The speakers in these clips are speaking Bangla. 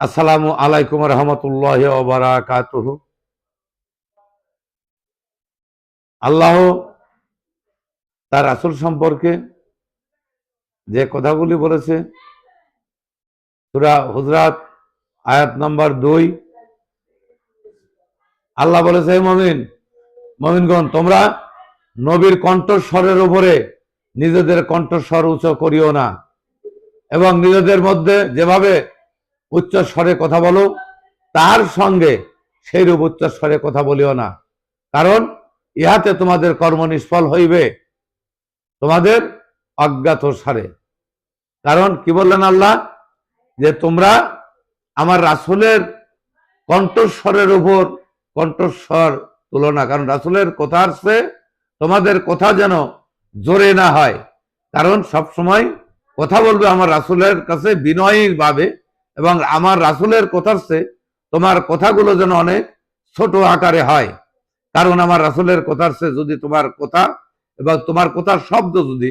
আসসালামু আলাইকুম রহমতুল্লাহ ওবরাকাতুহ আল্লাহ তার আসল সম্পর্কে যে কথাগুলি বলেছে, সুরা হুজরাত আয়াত নম্বর দুই, আল্লাহ বলেছে, "হে মমিন, মমিনগণ, তোমরা নবীর কণ্ঠস্বরের উপরে নিজেদের কণ্ঠস্বর উঁচু করিও না এবং নিজেদের মধ্যে যেভাবে উচ্চ স্বরে কথা বলো, তার সঙ্গে সেইরূপ উচ্চ স্বরে কথা বলিও না। কারণ ইহাতে তোমাদের কর্ম নিষ্ফল হইবে, তোমাদের অজ্ঞাত সারে কারণ কি বললেন আল্লাহ? যে তোমরা আমার রাসুলের কণ্ঠস্বরের উপর কণ্ঠস্বর তুলনা কারণ রাসুলের কথার সে তোমাদের কথা যেন জোরে না হয়। কারণ সব সময় কথা বলবে আমার রাসুলের কাছে বিনয়ী ভাবে এবং আমার রাসুলের কথার চেয়ে তোমার কথাগুলো যেন অনেক ছোট আকারে হয়। কারণ আমার রাসুলের কথার চেয়ে যদি তোমার কথা এবং তোমার কথার শব্দ যদি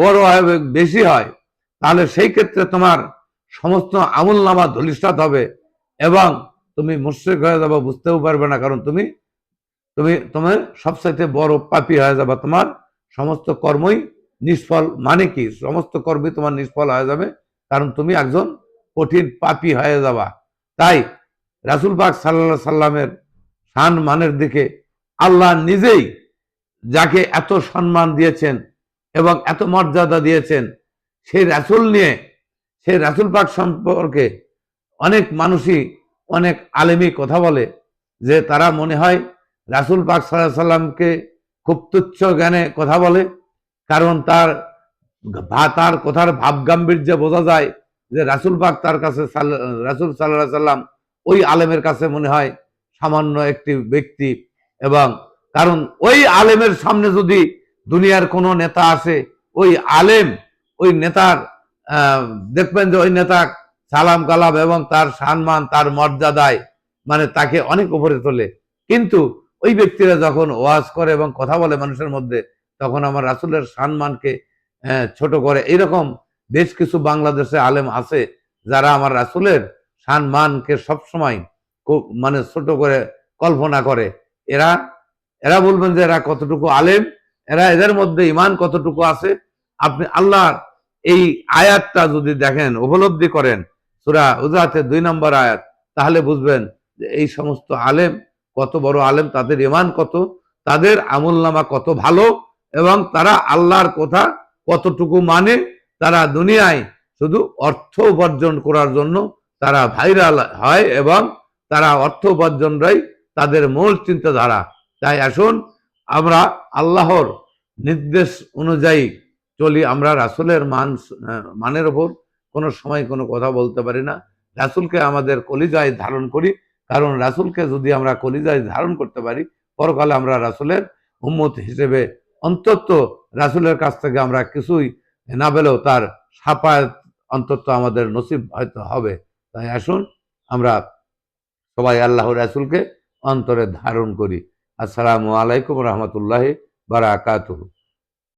বড় হয় বেশি হয়, তাহলে সেই ক্ষেত্রে তোমার সমস্ত আমল নামা ধলিষ্ঠাত হবে এবং তুমি মুশ্রিক হয়ে যাবে, বুঝতেও পারবে না। কারণ তুমি তুমি তুমি সবচাইতে বড় পাপি হয়ে যাবে, তোমার সমস্ত কর্মই নিষ্ফল। মানে কি? সমস্ত কর্মই তোমার নিষ্ফল হয়ে যাবে। কারণ তুমি একজন কঠিন পাপি হয়ে যাওয়া তাই রাসুল পাক সাল্লা সাল্লামের শান মানের দিকে আল্লাহ নিজেই যাকে এত সম্মান দিয়েছেন এবং এত মর্যাদা দিয়েছেন, সেই রাসুল নিয়ে, সেই রাসুল পাক সম্পর্কে অনেক মানুষই অনেক আলেমি কথা বলে যে তারা মনে হয় রাসুল পাক সাল্লাহ সাল্লামকে খুব তুচ্ছ জ্ঞানে কথা বলে, কারণ তার তার কথার ভাব গাম্ভীর্যে বোঝা যায় যে রাসুল পাক তার কাছে রাসুল সাল্লাহ সাল্লাম ওই আলেমের কাছে মনে হয় সামান্য একটি ব্যক্তি এবং কারণ ওই আলেমের সামনে যদি দুনিয়ার কোনো নেতা আসে, ওই আলেম, ওই নেতার দেখবেন যে ওই নেতা সালাম কালাম এবং তার সম্মান, তার মর্যাদায় মানে তাকে অনেক উপরে তোলে। কিন্তু ওই ব্যক্তিরা যখন ওয়াজ করে এবং কথা বলে মানুষের মধ্যে, তখন আমার রাসুলের সম্মানকে ছোট করে। এইরকম বেশ কিছু বাংলাদেশে আলেম আছে যারা আমার রাসুলের সম্মানকে সবসময় খুব মানে ছোট করে কল্পনা করে। এরা এরা বলবেন যে এরা কতটুকু আলেম, এরা এদের মধ্যে ইমান কতটুকু আছে? আপনি আল্লাহর এই আয়াতটা যদি দেখেন, উপলব্ধি করেন, সুরা উজাতে দুই নম্বর আয়াত, তাহলে বুঝবেন যে এই সমস্ত আলেম, কত বড় আলেম, তাদের ইমান কত, তাদের আমল নামা কত ভালো এবং তারা আল্লাহর কথা কতটুকু মানে তারা দুনিয়ায় শুধু অর্থ উপার্জন করার জন্য তারা ভাইরাল হয় এবং তারা অর্থ উপার্জনরাই তাদের মূল চিন্তাধারা। তাই আসুন, আমরা আল্লাহর নির্দেশ অনুযায়ী চলি। আমরা রাসুলের মান, মানের ওপর কোনো সময় কোনো কথা বলতে পারি না। রাসুলকে আমাদের কলিজায় ধারণ করি। কারণ রাসুলকে যদি আমরা কলিজায় ধারণ করতে পারি, পরকালে আমরা রাসুলের উম্মত হিসেবে অন্তত রাসুলের কাছ থেকে আমরা কিছুই না পেলেও তার সাপায়াত অন্তত আমাদের নসিব হয়তো হবে। তাই আসুন, আমরা সবাই আল্লাহ রাসুলকে অন্তরে ধারণ করি। আসসালামু আলাইকুম রহমতুল্লাহ বারাকাতুহু।